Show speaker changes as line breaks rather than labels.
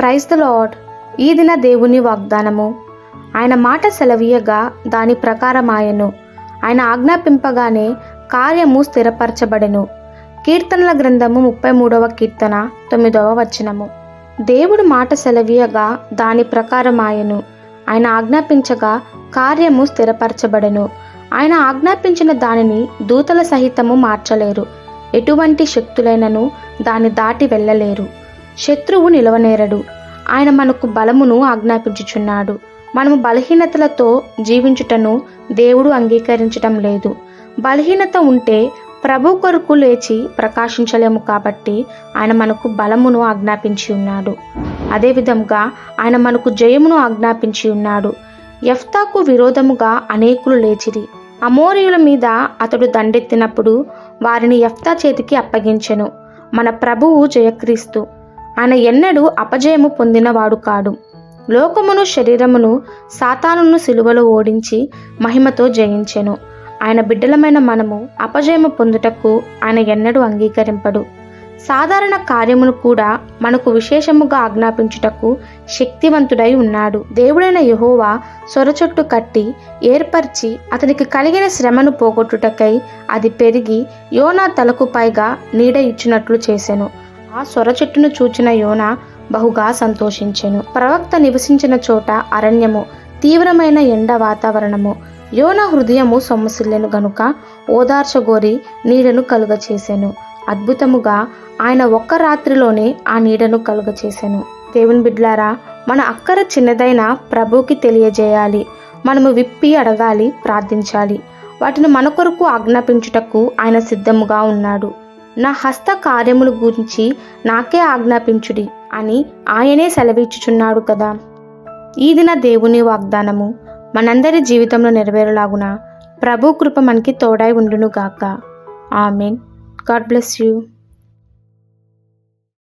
Praise the lord ఈ దిన దేవుని వాగ్దానము. ఆయన మాట సెలవీయగా దాని ప్రకారమాయను. ఆయన ఆజ్ఞాపింపగానే కార్యము స్థిరపరచబడెను. కీర్తనల గ్రంథము ముప్పై మూడవ కీర్తన తొమ్మిదవ వచనము. దేవుడు మాట సెలవీయగా దాని ప్రకారమాయను. ఆయన ఆజ్ఞాపించగా కార్యము స్థిరపరచబడెను. ఆయన ఆజ్ఞాపించిన దానిని దూతల సహితము మార్చలేరు. ఎటువంటి శక్తులైనను దాన్ని దాటి వెళ్ళలేరు. శత్రువు నిలవనేరడు. ఆయన మనకు బలమును ఆజ్ఞాపించుచున్నాడు. మనము బలహీనతలతో జీవించుటను దేవుడు అంగీకరించటం లేదు. బలహీనత ఉంటే ప్రభు కొరకు లేచి ప్రకాశించలేము కాబట్టి ఆయన మనకు బలమును ఆజ్ఞాపించి ఉన్నాడు. అదేవిధంగా ఆయన మనకు జయమును ఆజ్ఞాపించి ఉన్నాడు. ఎఫ్తాకు విరోధముగా అనేకులు లేచిరి. అమోరియుల మీద అతడు దండెత్తినప్పుడు వారిని ఎఫ్తా చేతికి అప్పగించెను. మన ప్రభువు జయక్రీస్తు. ఆయన ఎన్నడూ అపజయము పొందినవాడు కాడు. లోకమును శరీరమును సాతానును సిలువలో ఓడించి మహిమతో జయించెను. ఆయన బిడ్డలమైన మనము అపజయము పొందుటకు ఆయన ఎన్నడూ అంగీకరింపడు. సాధారణ కార్యమును కూడా మనకు విశేషముగా ఆజ్ఞాపించుటకు శక్తివంతుడై ఉన్నాడు. దేవుడైన యహోవా సొరచొట్టు కట్టి ఏర్పరిచి అతనికి కలిగిన శ్రమను పోగొట్టుటకై అది పెరిగి యోనా తలకు పైగా నీడ ఇచ్చినట్లు చేసెను. ఆ సొర చెట్టును చూచిన యోన బహుగా సంతోషించెను. ప్రవక్త నివసించిన చోట అరణ్యము తీవ్రమైన ఎండ వాతావరణము. యోన హృదయము సొమ్మసిల్లెను గనుక ఓదార్చగోరి నీడను కలుగచేసెను. అద్భుతముగా ఆయన ఒక్క రాత్రిలోనే ఆ నీడను కలుగచేసెను. దేవుని బిడ్లారా మన అక్కర చిన్నదైన ప్రభుకి తెలియజేయాలి. మనము విప్పి అడగాలి ప్రార్థించాలి. వాటిని మన కొరకు ఆజ్ఞాపించుటకు ఆయన సిద్ధముగా ఉన్నాడు. నా హస్త కార్యముల గురించి నాకే ఆజ్ఞాపించుడి అని ఆయనే సెలవిచ్చుచున్నాడు కదా. ఈ నా దేవుని వాగ్దానము మనందరి జీవితంలో నెరవేరలాగున ప్రభు కృప మనకి తోడై ఉండునుగాక. ఆమెన్. God bless you.